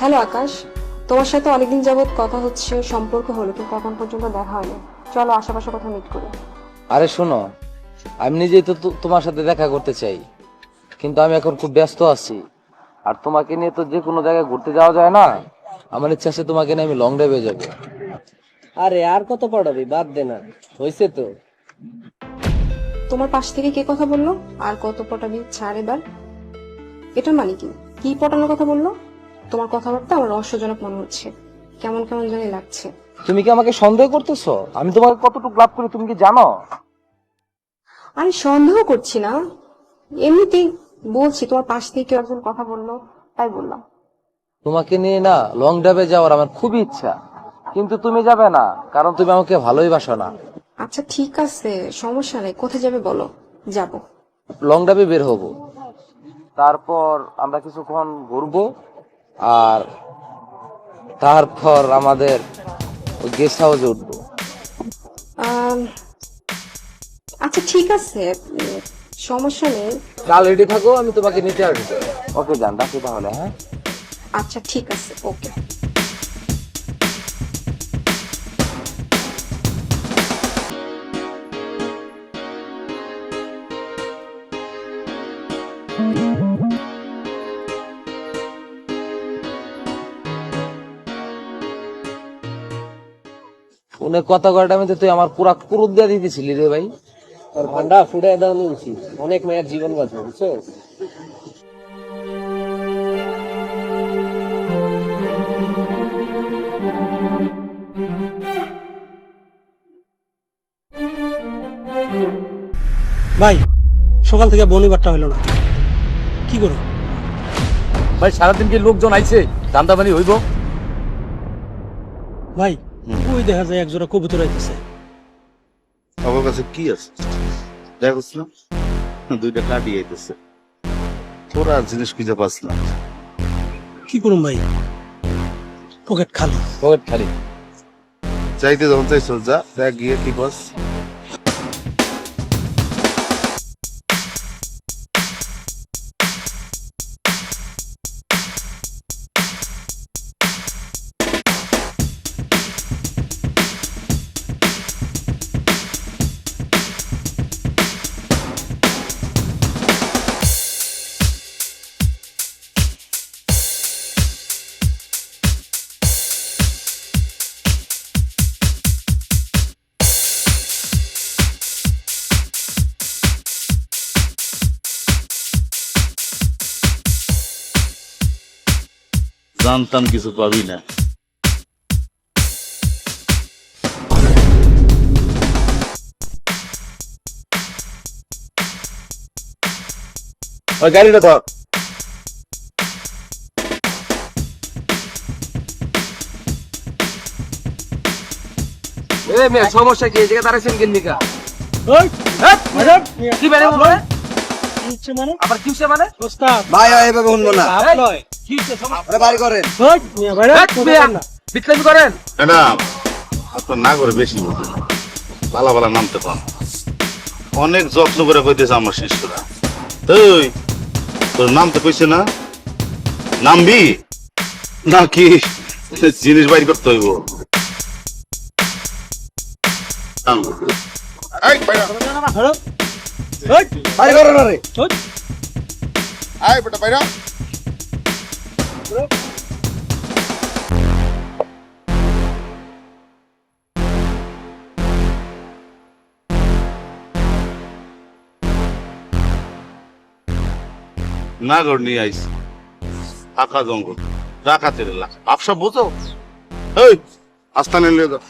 Hello আকাশ তোমার সাথে অনেকদিন যাবৎ কথা হচ্ছে সম্পর্ক হলো কিন্তু এখন পর্যন্ত দেখা হয়নি। চলো আশেপাশে কোথাও মিট করি। আরে শোনো আমি নিজেই তো তো- তোমার সাথে দেখা করতে চাই কিন্তু আমি এখন খুব ব্যস্ত আছি। আর তোমাকে নিয়ে তো যে কোনো জায়গায় ঘুরতে যাওয়া যায় না। আমার ইচ্ছা আছে তোমাকে নিয়ে আমি লং ড্রাইভে যাব। আরে আর কত পড়াবি বাদ দে না। হয়েছে তো। তোমার পাশ থেকে কে কথা বলল? আর কত পটাবি ছাড় এবার। এটার মানে কি? কি পটানোর কথা বলল? তোমার কথাবার্তা আমার রহস্যজনক মনে হচ্ছে। কেমন কেমন জানি লাগছে। তুমি কি আমাকে সন্দেহ করতেছো? আমি তোমাকে কতটুকু লাভ করি তুমি কি জানো? আমি সন্দেহ করছি না। এমনিতেই বলছি তোমার পাশ থেকে কেউ একজন কথা বলল তাই বললাম। তোমাকে নিয়ে না লং ড্রাইভে যাওয়ার আমার খুবই ইচ্ছা। কিন্তু তুমি যাবে না কারণ তুমি আমাকে ভালোই বাসো না। আচ্ছা ঠিক আছে সমস্যা নেই কোথায় যাবে বলো? যাব। লং ড্রাইভে বের হব। তারপর আমরা কিছুক্ষণ ঘুরবো। আর তারপর আমাদের গেস্ট হাউসে উঠবো। আচ্ছা ঠিক আছে। সমস্যা নেই। কাল রেডি থাকো আমি তোমাকে নিতে আসব। ওকে যান রাখি তাহলে হ্যাঁ? আচ্ছা ঠিক আছে ওকে। উনি কথা কয়টা আমি তুই আমার পুরা কুরুত দিয়ে দিতেছিলি রে ভাই? তোর ভান্ডা ফুড়ে দাও নিয়েছি অনেক মেয়ের জীবন বাঁচবে বুঝছ? ভাই সকাল থেকে বনিবারটা হইল না। কি করো? ভাই সারাদিন কি লোকজন আইছে? দান্দা বানি হইব? ভাই ওই দেখা যায় এক জোড়া কবুতর আইতেছে। আমার কাছে কি আছে? দেখছ না। দুইটা কাটি আইতেছে। তোরা আর জিনিস খুঁজে পাস না। কি করুম ভাই? পকেট খালি। পকেট খালি। চাইতে যখন চাইছ যা দেখ গিয়ে কি পাস। জানতাম কিছু পাবি না। ওই গাড়িটা ধর। এ মেয়ে সমস্যা কি? এই জায়গায় দাঁড়াইছেন গিন্নিকা ওই, কি মানে মানে? আবার কি মানে? ওস্তাদ, ভাই এভাবে না। নয়। কি হইছে সমস্যা বাড়ি করেন। মিয়া না। বিটলামি করেন। আপনার না করে বেশি মতো পালা পালা নামতে পান অনেক যত্ন করে কইতেছে আমার শিষ্যরা। তুই তোর নামতে কইছে না? নামবি? নাকি জিনিস বাইর করতে হইব। নাম। বাইরা। করেন আরে ওই, আয় বেটা বাইরা নাগর নিয়ে আইস। ফাঁকা জঙ্গল। ডাকাতের এলাকা। আপসা বোঝো। এই আস্তানে নিয়ে যাও।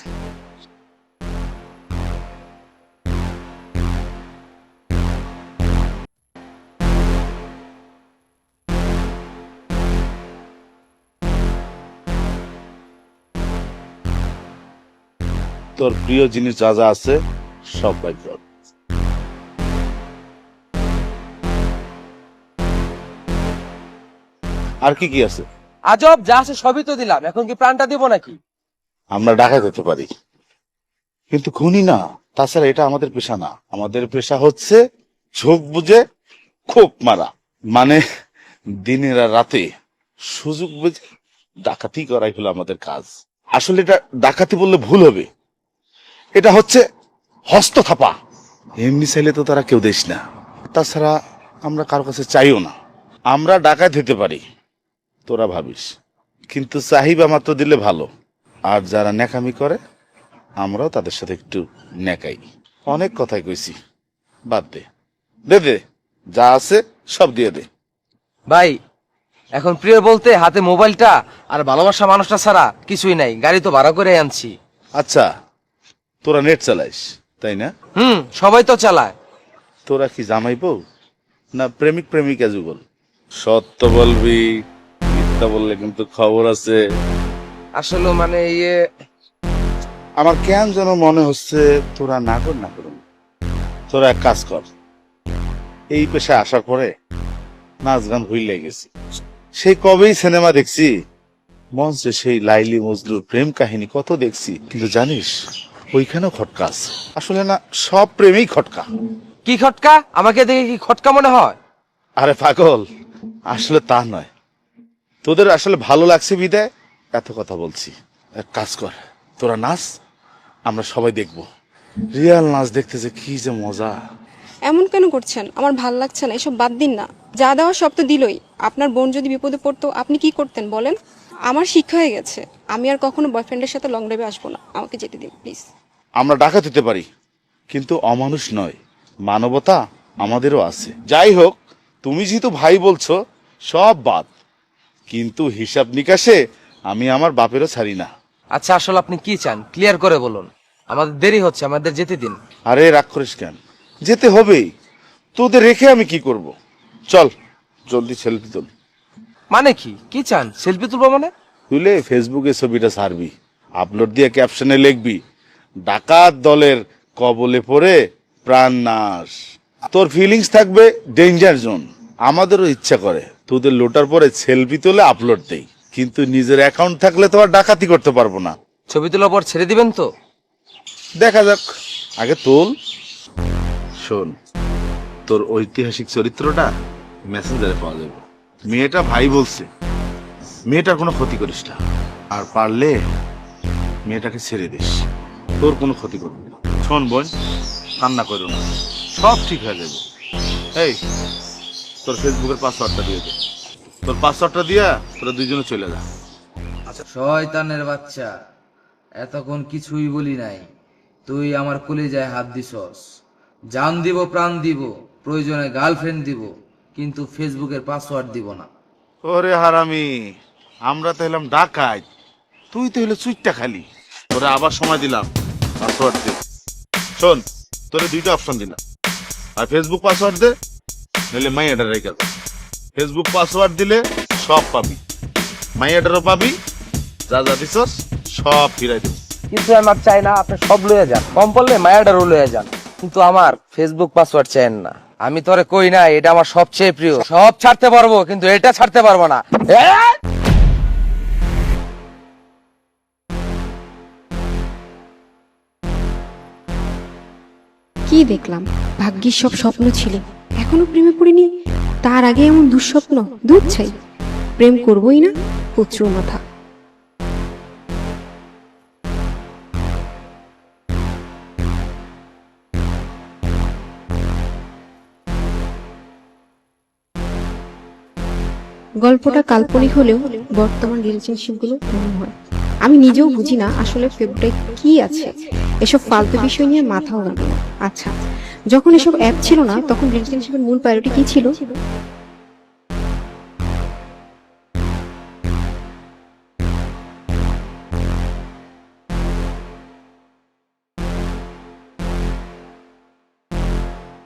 তোর প্রিয় জিনিস যা যা আছে সব কর আর কি কি আছে? আজব যা আছে সবই তো দিলাম। এখন কি প্রাণটা দিব নাকি? আমরা ঢাকায় যেতে পারি। কিন্তু খুনি না। তাছাড়া এটা আমাদের পেশা না। আমাদের পেশা হচ্ছে ঝোঁক বুঝে খোপ মারা। মানে দিনের আর রাতে সুযোগ বুঝে ডাকাতি করাই হলো আমাদের কাজ। আসলে এটা ডাকাতি বললে ভুল হবে। এটা হচ্ছে হস্ত থাপা এমনি চাইলে তো তারা কেউ দেশ না। তাছাড়া আমরা কারও কাছে চাইও না। আমরা ডাকাত হতে পারি তোরা ভাবিস। কিন্তু চাহিবা মাত্র দিলে ভালো। আর যারা ন্যাকামি করে আমরাও তাদের সাথে একটু ন্যাকাই। অনেক কথাই কইছি। বাদ দে। দে দে। যা আছে সব দিয়ে দে। ভাই এখন প্রিয় বলতে হাতে মোবাইলটা আর ভালোবাসা মানুষটা ছাড়া কিছুই নাই। গাড়ি তো ভাড়া করে আনছি। আচ্ছা। তোরা নেট চালাইস তাই না? হুম সবাই তো চালায়। তোরা কি জামাই বউ? না প্রেমিক প্রেমিকা যুগল? সত্য বলবি মিথ্যা বললে কিন্তু খবর আছে। আসলে মানে ইয়ে আমার কেন যেন মনে হচ্ছে তোরা না কর না করুন তোরা এক কাজ কর এই পেশায় আসার পরে নাচ গান ভুলে গেছি। সেই কবেই সিনেমা দেখছি মঞ্চে সেই লাইলি মজলুর প্রেম কাহিনী কত দেখছি কিন্তু জানিস? ওইখানেও খটকা আছে। আসলে না সব প্রেমেই খটকা। কি খটকা? আমাকে দেখে কি খটকা মনে হয়? আরে পাগল আসলে তা নয়। তোদের আসলে ভালো লাগছে বিদায়? এত কথা বলছি। এক কাজ কর তোরা নাচ আমরা সবাই দেখব। রিয়াল নাচ দেখতে যে কি যে মজা। এমন কেন করছেন? আমার ভালো লাগছে না এসব বাদ দিন না। যা দেওয়া সব তো দিলই। আপনার বোন যদি বিপদে পড়তো আপনি কি করতেন বলেন? আমার শিক্ষা হয়ে গেছে। আমি আর কখনো বয়ফ্রেন্ডের সাথে লং ড্রাইভে আসব না। আমাকে যেতে দিন প্লিজ আমরা ডাকাত হতে পারি কিন্তু অমানুষ নয়। মানবতা আমাদেরও আছে। যাই হোক তুমি যেহেতু ভাই বলছো সব বাদ। কিন্তু হিসাব নিকাশে আমি আমার বাপেরও ছাড়ি না। আচ্ছা আসলে আপনি কি চান? ক্লিয়ার করে বলুন। আমাদের দেরি হচ্ছে আমাদের যেতে দিন। আরে রাগ করিস কেন? যেতে হবেই। তোদের রেখে আমি কি করব? চল জলদি সেলফি তোল। মানে কি? কি চান? সেলফি তুলবো মানে? তুলে ফেসবুকে ছবিটা ছাড়বি আপলোড দিয়ে ক্যাপশনে লিখবি ডাকাত দলের কবলে পড়ে প্রাণ নাশ। তোর ফিলিংস থাকবে ডেঞ্জার জোন আমাদেরও ইচ্ছা করে তোদের লোটার পরে সেলফি তুলে আপলোড দেই কিন্তু নিজের অ্যাকাউন্ট থাকলে তো আর ডাকাতি করতে পারব না। ছবি তোলার পর ছেড়ে দিবেন তো? দেখা যাক আগে তোল। শোন তোর ঐতিহাসিক চরিত্রটা মেসেঞ্জারে পাওয়া যাবে। মেয়েটা ভাই বলছে, মেয়েটার কোনো ক্ষতি করিস না। আর পারলে মেয়েটাকে ছেড়ে দিস। তোর কোনো ক্ষতি করবি না। শোন বোন, কান্না করো না। সব ঠিক হয়ে যাবে। এই, তোর ফেসবুকের পাসওয়ার্ডটা দিয়ে দে। তোর পাসওয়ার্ডটা দিয়া তোরা দুইজনে চলে যা। আচ্ছা শয়তানের বাচ্চা, এতক্ষণ কিছুই বলি নাই। তুই আমার কলিজায় হাত দিছস। জান দিব, প্রাণ দিব, প্রয়োজনে গার্লফ্রেন্ড দিব। কিন্তু ফেসবুকের পাসওয়ার্ড দিব না। ওরে হারামি আমরা তো এলাম ডাকাত তুই তো হলো সুইটটা খালি। তোরে আবার সময় দিলাম পাসওয়ার্ড দে। শোন তোরে দুইটা অপশন দিলাম। আর ফেসবুক পাসওয়ার্ড দে নইলে মাইয়াটা রেখে দে। ফেসবুক পাসওয়ার্ড দিলে সব পাবি। মাইয়াটারও পাবি যা যা দিছস সব ফিরাই দেব। কিন্তু আমার চাই না আপনি সব লয়ে যান। কম পড়লে মায়াডারও লয়ে যান। কিন্তু আমার ফেসবুক পাসওয়ার্ড চাইেন না। আমি তোরে কই না এটা আমার সবচেয়ে প্রিয়। সব ছাড়তে পারব, কিন্তু এটা ছাড়তে পারব না। কি দেখলাম? ভাগ্যিস সব স্বপ্ন ছিল। এখনও প্রেমে পড়িনি? তার আগে এমন দুঃস্বপ্ন? দুধ চাই। প্রেম করবই না প্রচুর মাথা। গল্পটা কাল্পনিক হলেও বর্তমান রিলেশনশিপগুলো এমন হয়? আমি নিজেও বুঝি না আসলে ফেব্রুয়ারি কি আছে। এসব ফালতু বিষয় নিয়ে মাথাও লাগে আচ্ছা যখন এসব অ্যাপ ছিল না, তখন রিলেশনশিপের মূল প্রায়োরিটি কি ছিল?